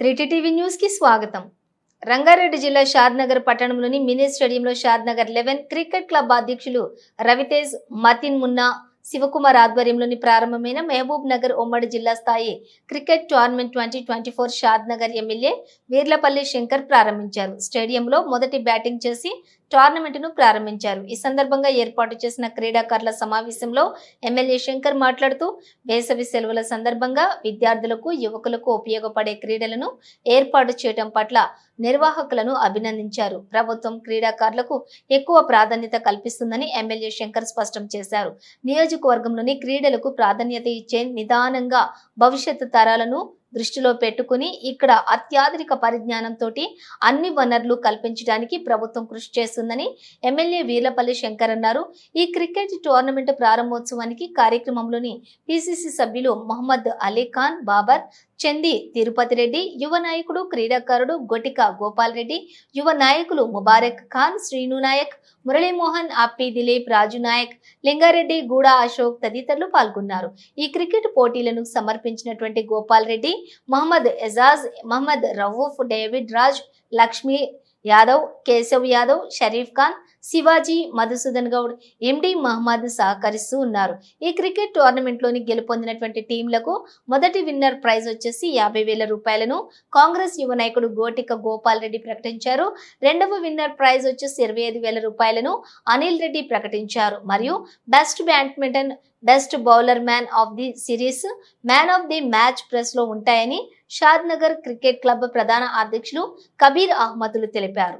త్రీటీ TV న్యూస్కి స్వాగతం. రంగారెడ్డి జిల్లా షాద్నగర్ పట్టణంలోని మినీ స్టేడియంలో షాద్నగర్ లెవెన్ క్రికెట్ క్లబ్ అధ్యక్షులు రవితేజ్ మతిన్ మున్నా శివకుమార్ ఆధ్వర్యంలోని ప్రారంభమైన మహబూబ్ నగర్ ఉమ్మడి జిల్లా స్థాయి cricket tournament twenty twenty four Shadnagar MLA Veerlapally Shankar ప్రారంభించారు. స్టేడియంలో మొదటి బ్యాటింగ్ చేసి టోర్నమెంట్ను ప్రారంభించారు. ఈ సందర్భంగా ఏర్పాటు చేసిన క్రీడాకారుల సమావేశంలో ఎమ్మెల్యే శంకర్ మాట్లాడుతూ వేసవి సెలవుల సందర్భంగా విద్యార్థులకు యువకులకు ఉపయోగపడే క్రీడలను ఏర్పాటు చేయడం పట్ల నిర్వాహకులను అభినందించారు. ప్రభుత్వం క్రీడాకారులకు ఎక్కువ ప్రాధాన్యత కల్పిస్తుందని ఎమ్మెల్యే శంకర్ స్పష్టం చేశారు. నియోజకవర్గంలోని క్రీడలకు ప్రాధాన్యత ఇచ్చే నిదానంగా భవిష్యత్తు తరాలను దృష్టిలో పెట్టుకుని ఇక్కడ అత్యాధునిక పరిజ్ఞానంతో అన్ని వనరులు కల్పించడానికి ప్రభుత్వం కృషి చేస్తుందని ఎమ్మెల్యే వీర్లపల్లి శంకర్ అన్నారు. ఈ క్రికెట్ టోర్నమెంట్ ప్రారంభోత్సవానికి కార్యక్రమంలోని పిసిసి సభ్యులు మొహమ్మద్ అలీ ఖాన్ బాబర్ చంది తిరుపతి రెడ్డి యువ నాయకుడు క్రీడాకారుడు గొటిక గోపాల్ రెడ్డి యువ నాయకులు ముబారక్ ఖాన్ శ్రీను నాయక్ మురళీమోహన్ అప్పి దిలీప్ రాజు నాయక్ లింగారెడ్డి గూడా అశోక్ తదితరులు పాల్గొన్నారు. ఈ క్రికెట్ పోటీలను సమర్పించినటువంటి గోపాల్ రెడ్డి మహమ్మద్ ఎజాజ్ మహమ్మద్ రవూఫ్ డేవిడ్ రాజ్ లక్ష్మీ యాదవ్ కేశవ్ యాదవ్ షరీఫ్ ఖాన్ శివాజీ మధుసూదన్ గౌడ్ ఎండి మహమ్మద్ సహకరిస్తూ ఉన్నారు. ఈ క్రికెట్ టోర్నమెంట్లోని గెలుపొందినటువంటి టీంలకు మొదటి విన్నర్ ప్రైజ్ వచ్చేసి యాభై వేల రూపాయలను కాంగ్రెస్ యువ నాయకుడు గోటిక గోపాల్ రెడ్డి ప్రకటించారు. రెండవ విన్నర్ ప్రైజ్ వచ్చేసి ఇరవై ఐదు వేల రూపాయలను అనిల్ రెడ్డి ప్రకటించారు. మరియు best badminton best bowler man of the series man of the match ప్రెస్లో ఉంటాయని షాద్ నగర్ క్రికెట్ క్లబ్ ప్రధాన అధ్యక్షులు కబీర్ అహ్మదులు తెలిపారు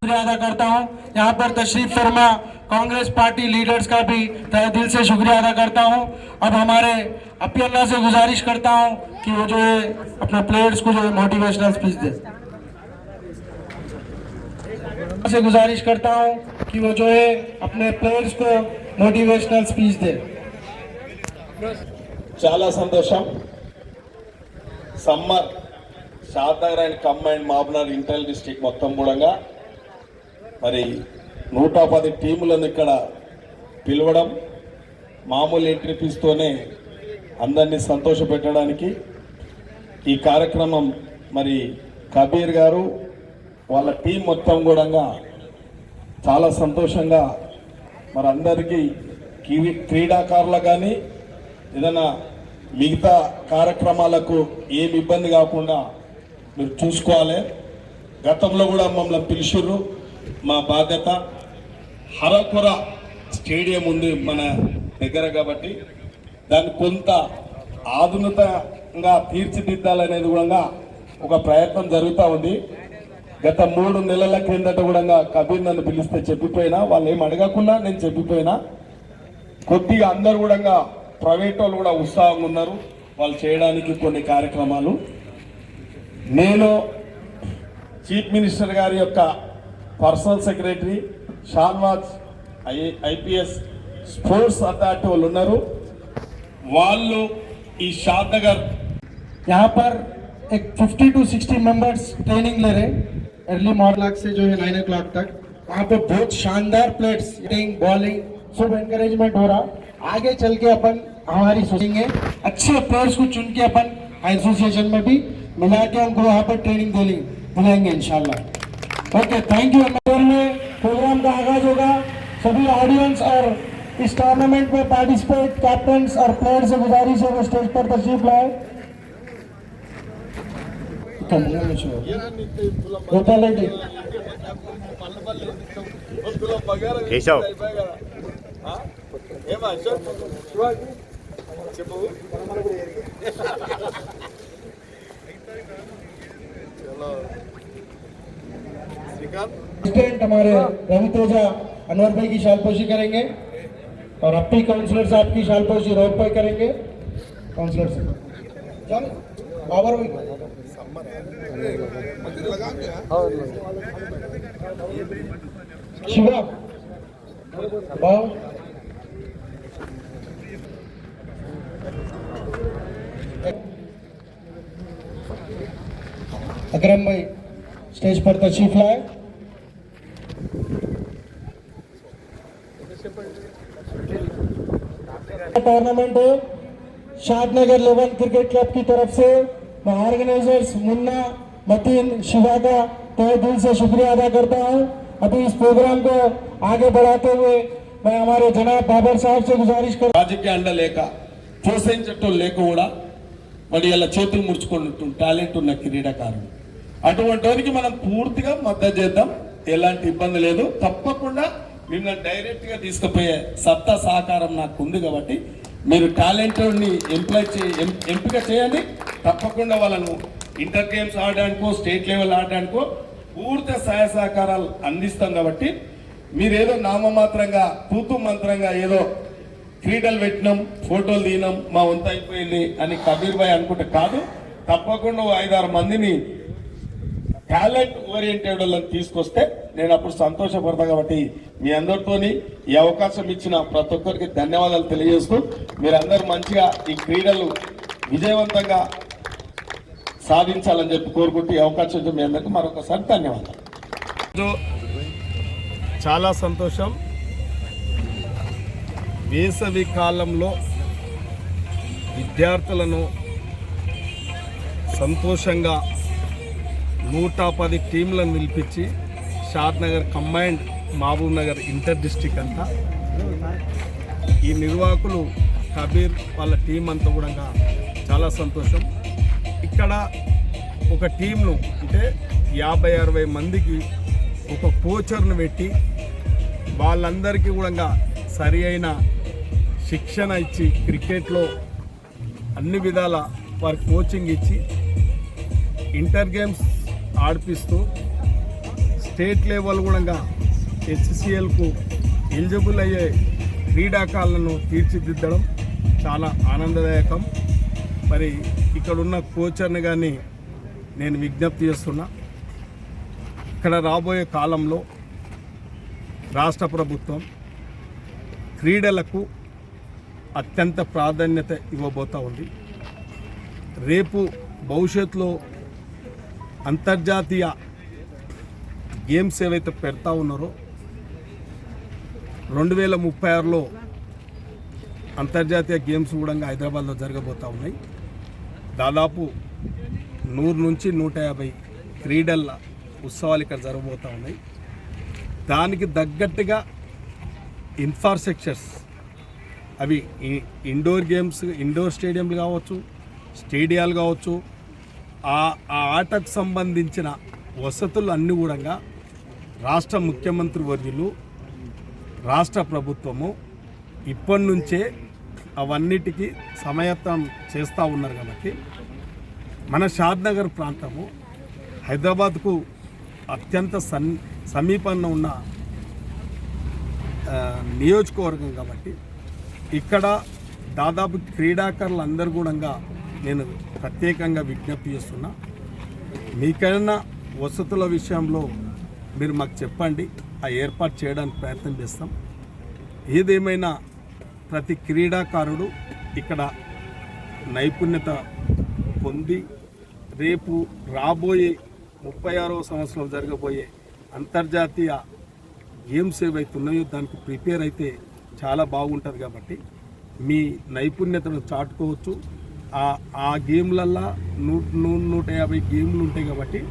शुक्रिया अदा करता हूँ यहाँ पर तशरीफ फरमा कांग्रेस पार्टी लीडर्स का भी तहे दिल से शुक्रिया अदा करता हूँ अब हमारे अपी अल्लाह से गुजारिश करता हूँ कि वो जो है अपने प्लेयर्स को जो है मोटिवेशनल स्पीच दे से गुजारिश करता हूँ कि वो जो है अपने प्लेयर्स को मोटिवेशनल स्पीच दे చాలా సంతోషం summer Shadnagar and combined మాబ్నర్ Intel district మొత్తం కూడా మరి నూట పది టీములను ఇక్కడ పిలవడం మామూలు ఎంట్రీ ఫీజుతోనే అందరినీ సంతోషపెట్టడానికి ఈ కార్యక్రమం మరి కబీర్ గారు వాళ్ళ టీం మొత్తం కూడా చాలా సంతోషంగా మరి అందరికీ క్రీ- క్రీడాకారులు కానీ ఏదైనా మిగతా కార్యక్రమాలకు ఏమి ఇబ్బంది కాకుండా మీరు చూసుకోవాలి. గతంలో కూడా మమ్మల్ని పిలిచిర్రు. మా బాధ్యత హరకొర స్టేడియం ఉంది మన దగ్గర కాబట్టి దాన్ని కొంత ఆధునికంగా తీర్చిదిద్దాలనేది కూడా ఒక ప్రయత్నం జరుగుతూ ఉంది. గత మూడు నెలల క్రిందట కూడా కబీర్ నన్ను పిలిస్తే చెప్పిపోయినా వాళ్ళు ఏం అడగకుండా నేను చెప్పిపోయినా. కొద్దిగా అందరు కూడా ప్రైవేట్ వాళ్ళు కూడా ఉత్సాహంగా ఉన్నారు. వాళ్ళు చేయడానికి కొన్ని కార్యక్రమాలు. నేను చీఫ్ మినిస్టర్ గారి యొక్క personal secretary Shahnawaz I IPS sports authority వాళ్ళు ఉన్నారు వాళ్ళు ఈ షాద్ నగర్ यहाँ पर एक 50 टू 60 मेंबर्स ट्रेनिंग ले रहे अर्ली मॉर्निंग से जो है नाइन ओ क्लॉक तक वहाँ पे बहुत शानदार प्लेट्स हिटिंग बॉलिंग सब एनकरेजमेंट हो रहा आगे चल के अपन हमारी सोचेंगे अच्छे प्लेयर्स को चुन के अपन एसोसिएशन में भी मिला के उनको वहाँ पर ट्रेनिंग दिलाएंगे दिलाएंगे इंशाल्लाह ओके थैंक यू में प्रोग्राम का आगाज होगा सभी ऑडियंस और इस टूर्नामेंट में पार्टिसिपेट कैप्टन और प्लेयर से गुजारिश है वो स्टेज पर तशरीफ लाए गोपाल रेड्डी కేశవ్ हमारे रवि तेजा अनवर भाई की शालपोशी करेंगे और अपनी काउंसलर साहब की शालपोशी रोहित भाई करेंगे। काउंसलर से चल, बाबर भाई। शिवा। बाव अकरम भाई स्टेज पर तशरीफ़ लाए। tournament Shadnagar eleven cricket club की तरफ से मैं ऑर्गेनाइजर्स मुन्ना मतीन शिवा का तहे दिल से शुक्रिया अदा करता हूं अभी इस प्रोग्राम को आगे बढ़ाते हुए मैं हमारे जनाब बाबर साहब से गुजारिश कर రాజకీయ అండ లేక ప్రోత్సహించటం లేక కూడా మరి ఇలా చేతులు ముడుచుకున్నట్టు టాలెంట్ ఉన్న క్రీడాకారుడు అటువంటి వారికి మనం పూర్తిగా మద్దతు చేద్దాం ఎలాంటి ఇబ్బంది లేదు తప్పకుండా మిమ్మల్ని డైరెక్ట్గా తీసుకుపోయే సత్తా సహకారం నాకు ఉంది కాబట్టి మీరు టాలెంటెడ్ని ఎంప్లాయ్ చే ఎం- ఎంపిక చేయండి. తప్పకుండా వాళ్ళను ఇంటర్ గేమ్స్ ఆడడానికో స్టేట్ లెవెల్ ఆడడానికో పూర్తి సహాయ సహకారాలు అందిస్తాం కాబట్టి మీరేదో నామమాత్రంగా తూతు మంత్రంగా ఏదో క్రీడలు పెట్టినాం ఫోటోలు తీయడం మా వంత అయిపోయింది అని కబీర్ భాయ్ అనుకుంటే కాదు. తప్పకుండా ఐదారు మందిని టాలెంట్ ఓరియంటెడ్ వాళ్ళని తీసుకొస్తే నేను అప్పుడు సంతోషపడతా కాబట్టి మీ అందరితోని ఈ అవకాశం ఇచ్చిన ప్రతి ఒక్కరికి ధన్యవాదాలు తెలియజేస్తూ మీరందరూ మంచిగా ఈ క్రీడలు విజయవంతంగా సాధించాలని చెప్పి కోరుకుంటూ ఈ అవకాశం ఇచ్చిన మీ అందరికీ మరొకసారి ధన్యవాదాలు. చాలా సంతోషం. వేసవి కాలంలో విద్యార్థులను సంతోషంగా నూట పది టీంలను నిలిపించి Shadnagar Mahabub Nagar inter district అంతా. ఈ నిర్వాహకులు కబీర్ వాళ్ళ టీం అంతా కూడా చాలా సంతోషం. ఇక్కడ ఒక టీంను అంటే యాభై అరవై మందికి ఒక కోచర్ను పెట్టి వాళ్ళందరికీ కూడా సరి అయిన శిక్షణ ఇచ్చి క్రికెట్లో అన్ని విధాల వారి కోచింగ్ ఇచ్చి ఇంటర్ గేమ్స్ ఆడిపిస్తూ స్టేట్ లెవెల్ కూడా హెచ్సిఎల్కు ఎలిజిబుల్ అయ్యే క్రీడాకారులను తీర్చిదిద్దడం చాలా ఆనందదాయకం. మరి ఇక్కడున్న కోచర్ని కానీ నేను విజ్ఞప్తి చేస్తున్నా. ఇక్కడ రాబోయే కాలంలో రాష్ట్ర ప్రభుత్వం క్రీడలకు అత్యంత ప్రాధాన్యత ఇవ్వబోతూ ఉంది. రేపు భవిష్యత్తులో అంతర్జాతీయ గేమ్స్ ఏవైతే పెడతా ఉన్నారో రెండు వేల ముప్పై ఆరులో అంతర్జాతీయ గేమ్స్ కూడా హైదరాబాద్లో జరగబోతూ ఉన్నాయి. దాదాపు నూరు నుంచి నూట యాభై క్రీడల ఉత్సవాలు ఇక్కడ జరగబోతూ ఉన్నాయి. దానికి తగ్గట్టుగా ఇన్ఫ్రాస్ట్రక్చర్స్ అవి ఇ- ఇండోర్ గేమ్స్ ఇండోర్ స్టేడియంలు కావచ్చు స్టేడియాలు కావచ్చు ఆ ఆ ఆటకు సంబంధించిన వసతులు అన్నీ కూడా రాష్ట్ర ముఖ్యమంత్రి వర్యులు రాష్ట్ర ప్రభుత్వము ఇప్పటి నుంచే అవన్నిటికీ సమయత్తం చేస్తూ ఉన్నారు కాబట్టి మన షాద్నగర్ ప్రాంతము హైదరాబాద్కు అత్యంత సన్ సమీపంలో ఉన్న నియోజకవర్గం కాబట్టి ఇక్కడ దాదాపు క్రీడాకారులు అందరు కూడా నేను ప్రత్యేకంగా విజ్ఞప్తి చేస్తున్నా. మీకైనా వసతుల విషయంలో మీరు మాకు చెప్పండి. ఆ ఏర్పాటు చేయడానికి ప్రయత్నం చేస్తాం. ఏదేమైనా ప్రతి క్రీడాకారుడు ఇక్కడ నైపుణ్యత పొంది రేపు రాబోయే ముప్పై ఆరవ సంవత్సరం జరగబోయే అంతర్జాతీయ గేమ్స్ ఏవైతే ఉన్నాయో దానికి ప్రిపేర్ అయితే చాలా బాగుంటుంది కాబట్టి మీ నైపుణ్యతను చాటుకోవచ్చు. ఆ ఆ గేమ్లల్లో నూ నూ- నూట యాభై గేమ్లు ఉంటాయి కాబట్టి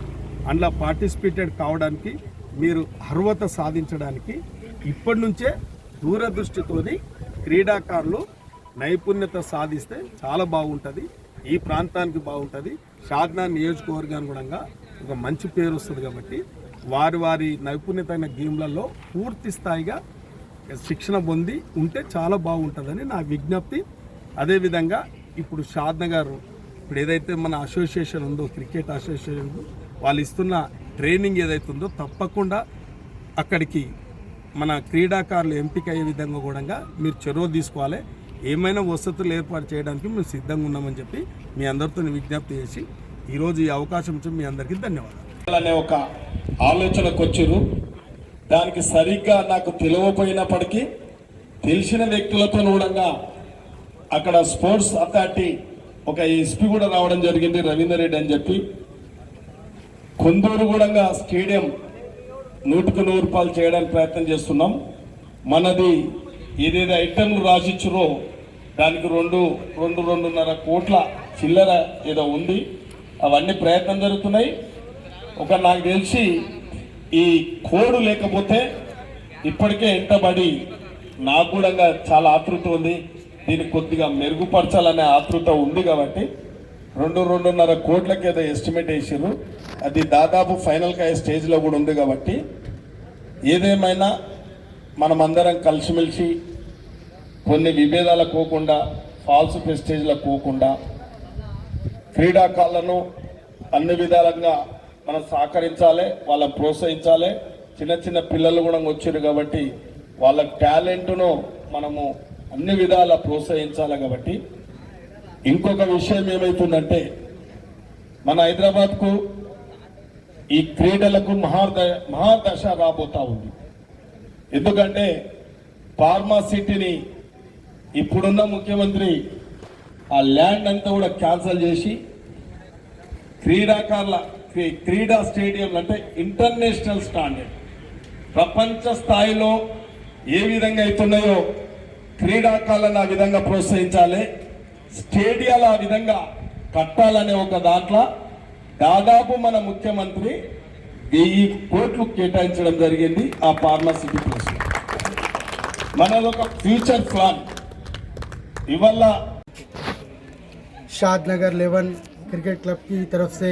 అందులో పార్టిసిపేటెడ్ కావడానికి మీరు అర్హత సాధించడానికి ఇప్పటి నుంచే దూరదృష్టితోని క్రీడాకారులు నైపుణ్యత సాధిస్తే చాలా బాగుంటుంది. ఈ ప్రాంతానికి బాగుంటుంది. షాద్నా నియోజకవర్గానుగుణంగా ఒక మంచి పేరు వస్తుంది కాబట్టి వారి వారి నైపుణ్యతైన గేమ్లలో పూర్తి స్థాయిగా శిక్షణ పొంది ఉంటే చాలా బాగుంటుందని నా విజ్ఞప్తి. అదేవిధంగా ఇప్పుడు షాద్న గారు ఇప్పుడు ఏదైతే మన అసోసియేషన్ ఉందో క్రికెట్ అసోసియేషన్ ఉందో వాళ్ళు ఇస్తున్న ట్రైనింగ్ ఏదైతే ఉందో తప్పకుండా అక్కడికి మన క్రీడాకారులు ఎంపిక అయ్యే విధంగా కూడా మీరు చొరవ తీసుకోవాలి. ఏమైనా వసతులు ఏర్పాటు చేయడానికి మేము సిద్ధంగా ఉన్నామని చెప్పి మీ అందరితో విజ్ఞప్తి చేసి ఈరోజు ఈ అవకాశం ఇచ్చి మీ అందరికీ ధన్యవాదాలు. అనే ఒక ఆలోచనకు వచ్చారు దానికి సరిగ్గా నాకు తెలియపోయినప్పటికీ తెలిసిన వ్యక్తులతో కూడా అక్కడ స్పోర్ట్స్ అథారిటీ ఒక ఎస్పీ కూడా రావడం జరిగింది రవీందర్ రెడ్డి అని చెప్పి. కొందూరు స్టేడియం నూటికి నూరు రూపాయలు చేయడానికి ప్రయత్నం చేస్తున్నాం. మనది ఏదైతే ఐటమ్లు రాసిచ్చురో దానికి రెండు రెండు రెండున్నర కోట్ల చిల్లర ఏదో ఉంది. అవన్నీ ప్రయత్నం జరుగుతున్నాయి. ఒక నాకు తెలిసి ఈ కోడు లేకపోతే ఇప్పటికే ఎంతబడి నాకు కూడా చాలా ఆతృత ఉంది. దీన్ని కొద్దిగా మెరుగుపరచాలనే ఆతృత ఉంది కాబట్టి రెండు రెండున్నర కోట్లకి ఏదో ఎస్టిమేట్ వేసారు అది దాదాపు ఫైనల్గా స్టేజ్లో కూడా ఉంది కాబట్టి ఏదేమైనా మనమందరం కలిసిమెలిసి కొన్ని విభేదాలు పోకుండా ఫాల్స్ ప్రెస్టేజ్లకు పోకుండా క్రీడాకారులను అన్ని విధాలుగా మనం సహకరించాలి వాళ్ళని ప్రోత్సహించాలి. చిన్న చిన్న పిల్లలు కూడా వచ్చారు కాబట్టి వాళ్ళ టాలెంట్ను మనము అన్ని విధాలా ప్రోత్సహించాలి కాబట్టి ఇంకొక విషయం ఏమవుతుందంటే మన హైదరాబాద్కు ఈ క్రీడలకు మహాద మహాదశ రాబోతా ఉంది. ఎందుకంటే ఫార్మా సిటీని ఇప్పుడున్న ముఖ్యమంత్రి ఆ ల్యాండ్ అంతా కూడా క్యాన్సిల్ చేసి క్రీడాకారుల క్రీ- క్రీడా స్టేడియం అంటే ఇంటర్నేషనల్ స్టాండర్డ్. ప్రపంచ స్థాయిలో ఏ విధంగా అవుతున్నాయో క్రీడాకారులను ఆ విధంగా ప్రోత్సహించాలి. స్టేడియాలు ఆ విధంగా కట్టాలనే ఒక దాంట్లో దాదాపు మన ముఖ్యమంత్రి వెయ్యి కోట్లు కేటాయించడం జరిగింది ఆ ఫార్మాసిటీ ప్లేస్ మనది ఒక ఫ్యూచర్ ప్లాన్ ఇవల్ల शादनगर लेवन क्रिकेट क्लब की तरफ से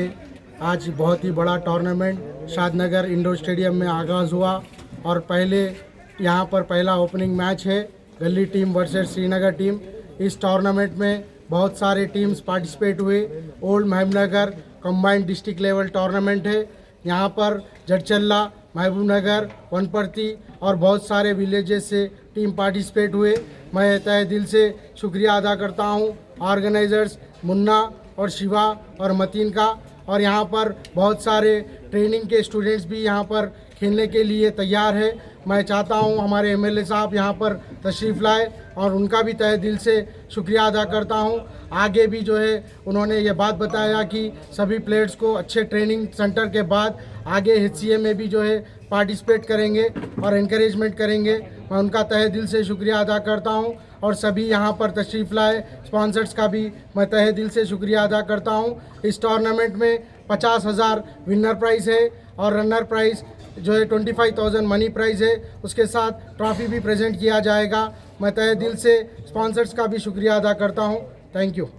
आज बहुत ही बड़ा टूर्नामेंट शादनगर इंडोर स्टेडियम में आगाज़ हुआ और पहले यहाँ पर पहला ओपनिंग मैच है गली टीम वर्सेस श्रीनगर टीम इस टूर्नामेंट में बहुत सारे टीम्स पार्टिसिपेट हुए। Old Mahbubnagar combined district level tournament है। यहाँ पर जडचल्ला महबूब नगर वनपर्ती और बहुत सारे विलेजेस से टीम पार्टिसिपेट हुए। मैं तय दिल से शुक्रिया अदा करता हूँ ऑर्गेनाइजर्स मुन्ना और शिवा और मतीन का। और यहाँ पर बहुत सारे ट्रेनिंग के स्टूडेंट्स भी यहाँ पर खेलने के लिए तैयार है। मैं चाहता हूँ हमारे एमएलए साहब यहाँ पर तशरीफ़ लाए और उनका भी तय दिल से शुक्रिया अदा करता हूँ। आगे भी जो है, उन्होंने ये बात बताया कि सभी प्लेयर्स को अच्छे ट्रेनिंग सेंटर के बाद आगे एच में भी जो है पार्टिसिपेट करेंगे और इनक्रेजमेंट करेंगे। मैं उनका तहे दिल से शुक्रिया अदा करता हूँ और सभी यहाँ पर तशरीफ़ लाए। स्पॉन्सर्स का भी मैं तहे दिल से शुक्रिया अदा करता हूँ। इस टूर्नामेंट में पचास हज़ार विनर प्राइज़ है और रनर प्राइज़ जो है twenty five thousand money prize है, उसके साथ ट्रॉफी भी प्रेजेंट किया जाएगा। मैं तय दिल से स्पॉन्सर्स का भी शुक्रिया अदा करता हूँ। Thank you